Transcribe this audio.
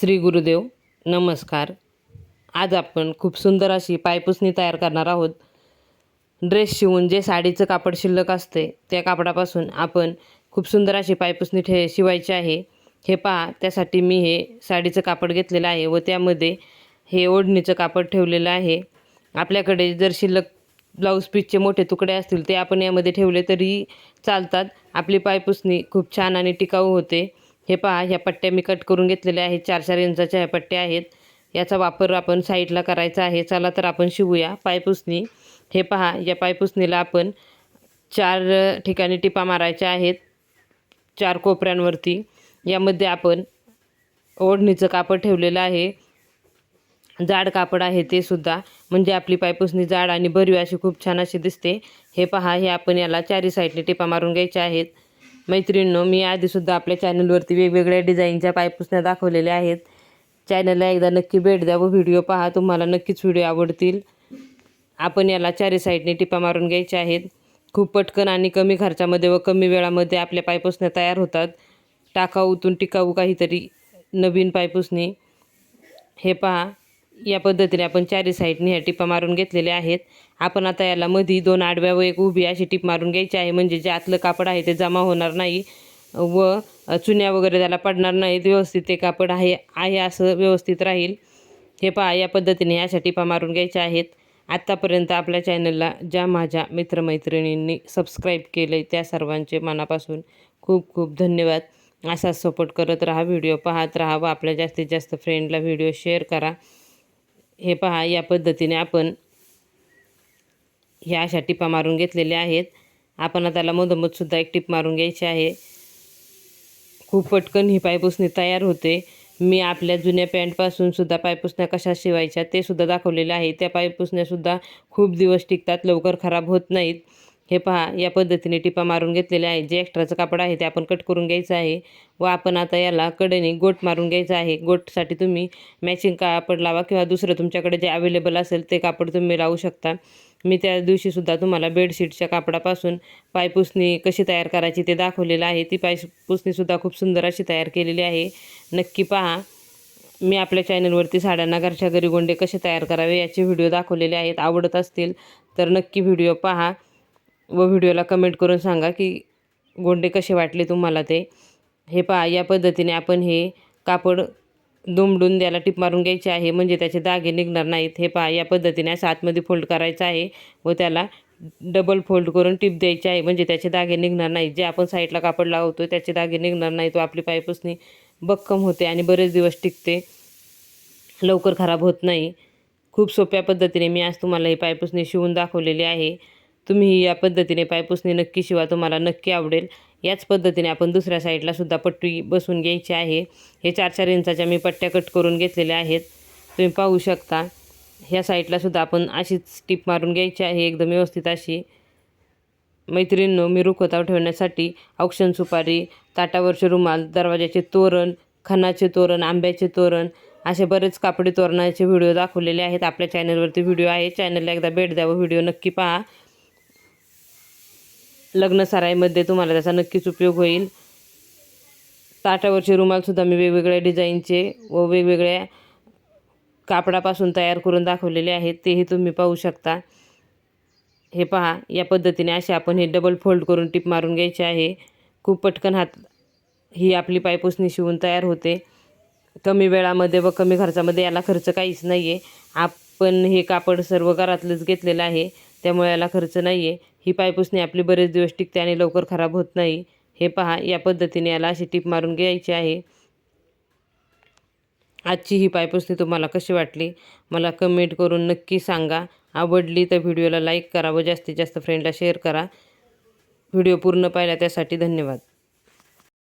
श्री गुरुदेव नमस्कार. आज आपण खूप सुंदर अशी पायपुसणी तयार करणार आहोत. ड्रेस शिवून जे साडीचं कापड शिल्लक असते त्या कापडापासून आपण खूप सुंदर अशी पायपुसणी ठे शिवायची आहे. हे पहा त्यासाठी मी हे साडीचं कापड घेतलेलं आहे व त्यामध्ये हे ओढणीचं कापड ठेवलेलं आहे. आपल्याकडे जर शिल्लक ब्लाऊज पीसचे मोठे तुकडे असतील ते आपण यामध्ये ठेवले तरी चालतात. आपली पायपुसणी खूप छान आणि टिकाऊ होते. हे पहा ह्या पट्ट्या मी कट करून घेतलेल्या आहेत. चार चार इंचाच्या ह्या पट्ट्या आहेत. याचा वापर आपण साईडला करायचा आहे. चला तर आपण शिवूया पायपुसणी. हे पहा या पायपुसणीला आपण चार ठिकाणी टिपा मारायच्या आहेत. चार कोपऱ्यांवरती. यामध्ये आपण ओढणीचं कापड ठेवलेलं आहे. जाड कापड आहे ते सुद्धा. म्हणजे आपली पायपुसणी जाड आणि भरीव अशी खूप छान अशी दिसते. हे पहा हे आपण याला चारी साईडने टिपा मारून घ्यायच्या आहेत. मैत्रिणींनो मी आधीसुद्धा आपल्या चॅनलवरती वेगवेगळ्या डिझाईनच्या पायपुसण्या दाखवलेल्या आहेत. चॅनलला एकदा नक्की भेट द्या व व्हिडिओ पहा तुम्हाला नक्कीच व्हिडिओ आवडतील. आपण याला चारी साईडने टिपा मारून घ्यायच्या आहेत. खूप पटकन आणि कमी खर्चामध्ये व कमी वेळामध्ये आपल्या पायपुसण्या तयार होतात. टाकाऊतून टिकाऊ काहीतरी नवीन पायपुसणी. हे पहा. या पद्धतीने आपण चारी साईडने ह्या टिपा मारून घेतलेल्या आहेत. आपण आता याला मधी दोन आडव्या व एक उभी अशी टिप मारून घ्यायची आहे. म्हणजे जे आतलं कापड आहे ते जमा होणार नाही व चुन्या वगैरे त्याला पडणार नाहीत. व्यवस्थित ते कापड आहे आहे असं व्यवस्थित राहील. हे पहा या पद्धतीने अशा टिपा मारून घ्यायच्या आहेत. आत्तापर्यंत आपल्या चॅनलला ज्या माझ्या मित्रमैत्रिणींनी सबस्क्राईब केलं आहे त्या सर्वांचे मनापासून खूप खूप धन्यवाद. असाच सपोर्ट करत राहा व्हिडिओ पाहत राहा व आपल्या जास्तीत जास्त फ्रेंडला व्हिडिओ शेअर करा. हे पहा या पद्धतीने आपण ह्या अशा टिपा मारून घेतलेल्या आहेत. आपण त्याला मधोमधसुद्धा एक टिप मारून घ्यायची आहे. खूप पटकन ही पायपुसणी तयार होते. मी आपल्या जुन्या पॅन्टपासूनसुद्धा पायपुसण्या कशा शिवायच्या ते सुद्धा दाखवलेले आहे. त्या पायपुसण्यासुद्धा खूप दिवस टिकतात लवकर खराब होत नाहीत. हे पहा या पद्धतीने टिपा मारून घेतलेले आहे जे एक्स्ट्राचं कापड आहे ते आपण कट करून घ्यायचं आहे व आपण आता याला कडेने गोट मारून घ्यायचं आहे. गोटसाठी तुम्ही मॅचिंग कापड लावा किंवा दुसरं तुमच्याकडे जे अवेलेबल असेल ते कापड तुम्ही लावू शकता. मी त्या दिवशीसुद्धा तुम्हाला बेडशीटच्या कापडापासून पायपुसणी कशी तयार करायची ते दाखवलेलं आहे. ती पायपुसणीसुद्धा खूप सुंदर अशी तयार केलेली आहे. नक्की पहा मी आपल्या चॅनलवरती साड्यांना घरच्या घरी गोंडे कसे तयार करावे याचे व्हिडिओ दाखवलेले आहेत. आवडत असतील तर नक्की व्हिडिओ पहा. व व्हिडिओला कमेंट करून सांगा की गोंडे कसे वाटले तुम्हाला ते. हे पहा या पद्धतीने आपण हे कापड दुमडून द्यायला टिप मारून घ्यायचे आहे. म्हणजे त्याचे दागे निघणार नाहीत. हे पहा या पद्धतीने असं आतमध्ये फोल्ड करायचं आहे व त्याला डबल फोल्ड करून टिप द्यायची आहे. म्हणजे त्याचे दागे निघणार नाहीत. जे आपण साईडला कापड लावतो त्याचे दागे निघणार नाही तो आपली पायपुसणी बक्कम होते आणि बरेच दिवस टिकते. लवकर खराब होत नाही. खूप सोप्या पद्धतीने मी आज तुम्हाला ही पायपुसणी शिवून दाखवलेली आहे. तुम्ही या पद्धतीने पायपुसणी नक्की शिवा तुम्हाला नक्की आवडेल. याच पद्धतीने आपण दुसऱ्या साईडला सुद्धा पट्टी बसून घ्यायची आहे. हे चार चार इंचाच्या मी पट्ट्या कट करून घेतलेल्या आहेत. तुम्ही पाहू शकता ह्या साईडला सुद्धा आपण अशीच टीप मारून घ्यायची आहे एकदम व्यवस्थित अशी. मैत्रिणींनो मी रुखवताव ठेवण्यासाठी औक्षण सुपारी ताटावरचे रुमाल दरवाजाचे तोरण खणाचे तोरण आंब्याचे तोरण असे बरेच कापडी तोरणाचे व्हिडिओ दाखवलेले आहेत. आपल्या चॅनलवरती व्हिडिओ आहे. चॅनलला एकदा भेट द्यावं व्हिडिओ नक्की पहा. लग्न सराईमध्ये तुम्हाला त्याचा नक्कीच उपयोग होईल. ताटावरचे रुमालसुद्धा मी वेगवेगळ्या डिझाईनचे व वेगवेगळ्या कापडापासून तयार करून दाखवलेले आहेत. तेही तुम्ही पाहू शकता. हे पहा या पद्धतीने असे आपण हे डबल फोल्ड करून टिप मारून घ्यायचे आहे. खूप पटकन हात ही आपली पायपुसणी शिवून तयार होते. कमी वेळामध्ये व कमी खर्चामध्ये याला खर्च काहीच नाही आहे आपण हे कापड सर्व घरातलंच घेतलेलं आहे. त्यामुळे याला खर्च नाही आहे ही पायपुसणी आपली बरेच दिवस टिकते आणि लवकर खराब होत नाही. हे पहा या पद्धतीने याला अशी टीप मारून घ्यायची आहे. आजची ही पायपुसणी तुम्हाला कशी वाटली? मला कमेंट करून नक्की सांगा. आवडली तर व्हिडिओला लाईक करा व जास्तीत जास्त फ्रेंडला शेअर करा. व्हिडिओ पूर्ण पाहिला त्यासाठी धन्यवाद.